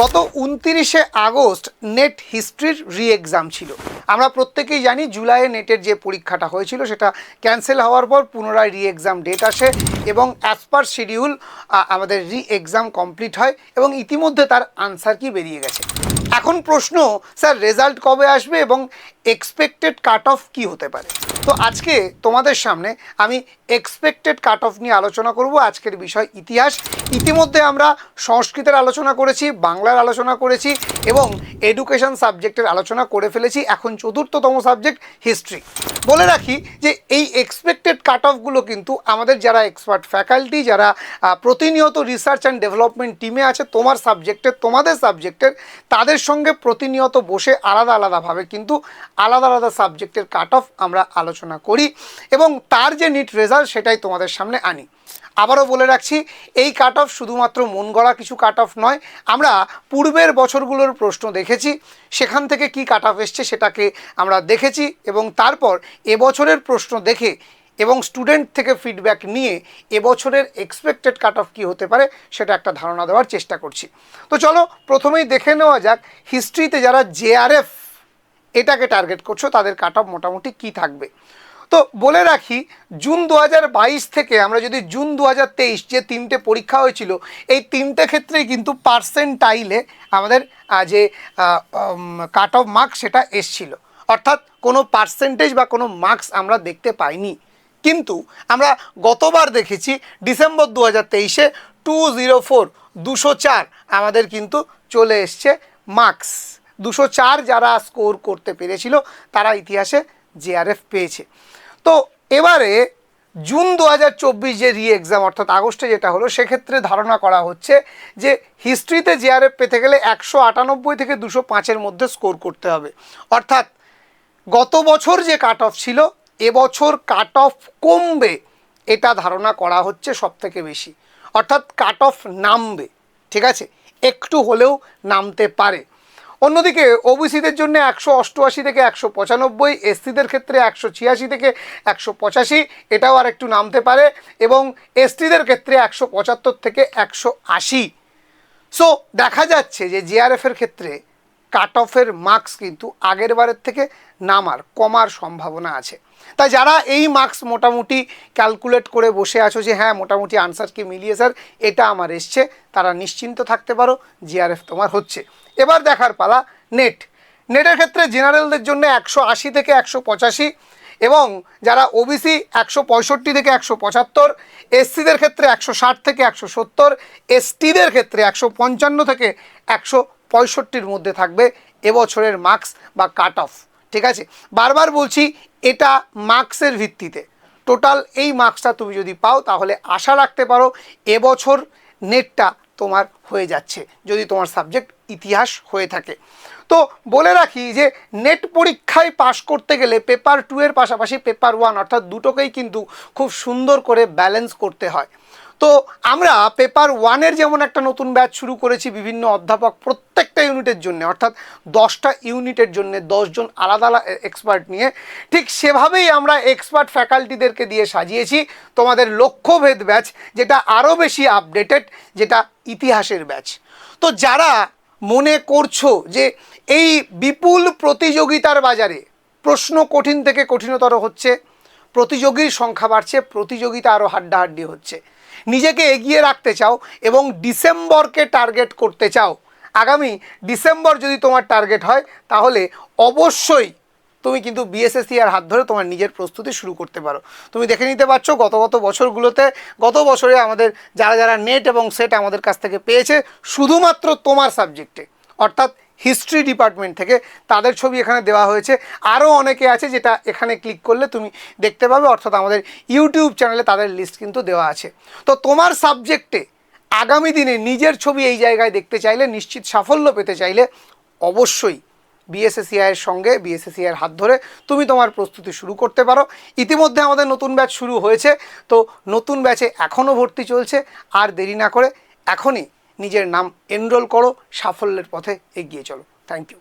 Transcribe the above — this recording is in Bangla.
গত উনতিরিশে আগস্ট নেট হিস্ট্রির রি এক্সাম ছিল। আমরা প্রত্যেকেই জানি জুলাইয়ে নেটের যে পরীক্ষাটা হয়েছিল সেটা ক্যান্সেল হওয়ার পর পুনরায় রি এক্সাম ডেট আসে এবং অ্যাজ পার শিডিউল আমাদের রি এক্সাম কমপ্লিট হয় এবং ইতিমধ্যে তার আনসার কি বেরিয়ে গেছে। এখন প্রশ্ন, স্যার রেজাল্ট কবে আসবে এবং এক্সপেক্টেড কাট অফ কী হতে পারে? তো আজকে তোমাদের সামনে আমি এক্সপেক্টেড কাট অফ নিয়ে আলোচনা করব, আজকের বিষয় ইতিহাস। ইতিমধ্যে আমরা সংস্কৃতের আলোচনা করেছি, বাংলার আলোচনা করেছি এবং এডুকেশন সাবজেক্টের আলোচনা করে ফেলেছি। এখন চতুর্থতম সাবজেক্ট হিস্ট্রি বলে রাখি যে এই এক্সপেক্টেড কাট অফগুলো কিন্তু আমাদের যারা এক্সপার্ট ফ্যাকাল্টি যারা প্রতিনিয়ত রিসার্চ অ্যান্ড ডেভেলপমেন্ট টিমে আছে, তোমার সাবজেক্টের তোমাদের সাবজেক্টের তাদের সঙ্গে প্রতিনিয়ত বসে আলাদা আলাদাভাবে কিন্তু আলাদা আলাদা সাবজেক্টের কাট অফ আমরা আলোচনা করি এবং তার যে নিট রেজাল্ট সেটাই তোমাদের সামনে আনি। আবারও বলে রাখছি, এই কাট অফ শুধুমাত্র মন গড়া কিছু কাট অফ নয়, আমরা পূর্বের বছরগুলোর প্রশ্ন দেখেছি, সেখান থেকে কি কাট অফ এসছে সেটাকে আমরা দেখেছি এবং তারপর এবছরের প্রশ্ন দেখে এবং স্টুডেন্ট থেকে ফিডব্যাক নিয়ে এবছরের এক্সপেক্টেড কাট অফ কী হতে পারে সেটা একটা ধারণা দেওয়ার চেষ্টা করছি। তো চলো প্রথমেই দেখে নেওয়া যাক হিস্ট্রিতে যারা জেআরএফ এটাকে টার্গেট করছ, তাদের কাট অফ মোটামুটি কী থাকবে? তো বলে রাখি, জুন দু হাজার বাইশ থেকে আমরা যদি জুন দু হাজার তেইশ যে তিনটে পরীক্ষা হয়েছিল, এই তিনটে ক্ষেত্রেই কিন্তু পার্সেন্টাইলে আমাদের যে কাট অফ মার্কস সেটা এসছিল। অর্থাৎ কোনো পার্সেন্টেজ বা কোনো মার্কস আমরা দেখতে পাইনি। কিন্তু আমরা গতবার দেখেছি ডিসেম্বর দু হাজার তেইশে টু জিরো ফোর, দুশো চার আমাদের কিন্তু চলে এসছে মার্কস দুশো চার যারা স্কোর করতে পেরেছিল, তারা ইতিহাসে জেআরএফ পেয়েছে। তো এবারে জুন দু হাজার চব্বিশ যে রি এক্সাম অর্থাৎ আগস্টে যেটা হলো, সেক্ষেত্রে ধারণা করা হচ্ছে যে হিস্ট্রিতে জেআরএফ পেতে গেলে একশো আটানব্বই থেকে দুশো পাঁচের মধ্যে স্কোর করতে হবে। অর্থাৎ গত বছর যে কাট অফ ছিল এবছর কাট অফ কমবে, এটা ধারণা করা হচ্ছে সব থেকে বেশি। অর্থাৎ কাট অফ নামবে, ঠিক আছে? একটু হলেও নামতে পারে। অন্যদিকে ওবিসিদের জন্য একশো অষ্টআশি থেকে একশো পঁচানব্বই এসসিদের ক্ষেত্রে একশো ছিয়াশি থেকে একশো পঁচাশি, এটাও আর একটু নামতে পারে এবং এসটিদের ক্ষেত্রে একশো পঁচাত্তর থেকে একশো আশি। সো দেখা যাচ্ছে যে জিআরএফের ক্ষেত্রে কাট অফের মার্কস কিন্তু আগের বারের থেকে নামার, কমার সম্ভাবনা আছে। তাই যারা এই মার্কস মোটামুটি ক্যালকুলেট করে বসে আছো যে হ্যাঁ মোটামুটি আনসারকে মিলিয়ে স্যার এটা আমার এসছে, তারা নিশ্চিন্ত থাকতে পারো জিআরএফ তোমার হচ্ছে। এবার দেখার পালা নেট নেটের ক্ষেত্রে জেনারেলদের জন্য একশো আশি থেকে একশো পঁচাশি এবং যারা ওবিসি একশো পঁয়ষট্টি থেকে একশো পঁচাত্তর এসসিদের ক্ষেত্রে একশো ষাট থেকে একশো সত্তর এসটিদের ক্ষেত্রে একশো পঞ্চান্ন থেকে একশো পঁয়ষট্টির মধ্যে থাকবে এবছরের মার্কস বা কাট অফ, ঠিক আছে? বারবার বলছি, এটা মার্কসের ভিত্তিতে। টোটাল এই মার্কসটা তুমি যদি পাও, তাহলে আশা রাখতে পারো, এবছর নেটটা তোমার হয়ে যাচ্ছে, যদি তোমার সাবজেক্ট ইতিহাস হয়ে থাকে। তো বলে রাখি যে, নেট পরীক্ষায় পাশ করতে গেলে পেপার টু এর পাশাপাশি পেপার ওয়ান অর্থাৎ দুটোকেই কিন্তু খুব সুন্দর করে ব্যালেন্স করতে হয়। তো আমরা পেপার ওয়ানের যেমন একটা নতুন ব্যাচ শুরু করেছি বিভিন্ন অধ্যাপক প্রত্যেকটা ইউনিটের জন্য, অর্থাৎ দশটা ইউনিটের জন্য, দশজন আলাদা আলাদা এক্সপার্ট নিয়ে, ঠিক সেভাবেই আমরা এক্সপার্ট ফ্যাকাল্টিদেরকে দিয়ে সাজিয়েছি তোমাদের লক্ষ্যভেদ ব্যাচ, যেটা আরও বেশি আপডেটেড যেটা ইতিহাসের ব্যাচ। তো যারা মনে করছ যে এই বিপুল প্রতিযোগিতার বাজারে প্রশ্ন কঠিন থেকে কঠিনতর হচ্ছে প্রতিযোগীর সংখ্যা বাড়ছে, প্রতিযোগিতা আরও হাড্ডাহাড্ডি হচ্ছে। নিজেকে এগিয়ে রাখতে চাও এবং ডিসেম্বরকে টার্গেট করতে চাও। আগামী ডিসেম্বর যদি তোমার টার্গেট হয়, তাহলে অবশ্যই তুমি কিন্তু বিএসএসসি আর হাত ধরে তোমার নিজের প্রস্তুতি শুরু করতে পারো। তুমি দেখে নিতে পারছ গত গত বছরগুলোতে, গত বছরে আমাদের যারা যারা নেট এবং সেট আমাদের কাছ থেকে পেয়েছে, শুধুমাত্র তোমার সাবজেক্টে অর্থাৎ হিস্ট্রি ডিপার্টমেন্ট থেকে তাদের ছবি এখানে দেওয়া হয়েছে। আরও অনেকে আছে যেটা এখানে ক্লিক করলে তুমি দেখতে পাবে, অর্থাৎ আমাদের ইউটিউব চ্যানেলে তাদের লিস্ট কিন্তু দেওয়া আছে। তো তোমার সাবজেক্টে আগামী দিনে নিজের ছবি এই জায়গায় দেখতে চাইলে, নিশ্চিত সাফল্য পেতে চাইলে অবশ্যই বিএসএসিআইয়ের সঙ্গে বিএসএসিআইয়ের হাত ধরে তুমি তোমার প্রস্তুতি শুরু করতে পারো। ইতিমধ্যে আমাদের নতুন ব্যাচ শুরু হয়েছে, তো নতুন ব্যাচে এখনও ভর্তি চলছে, আর দেরি না করে এখনই নিজের নাম এনরোল করো সাফল্যের পথে এগিয়ে চলো। Thank you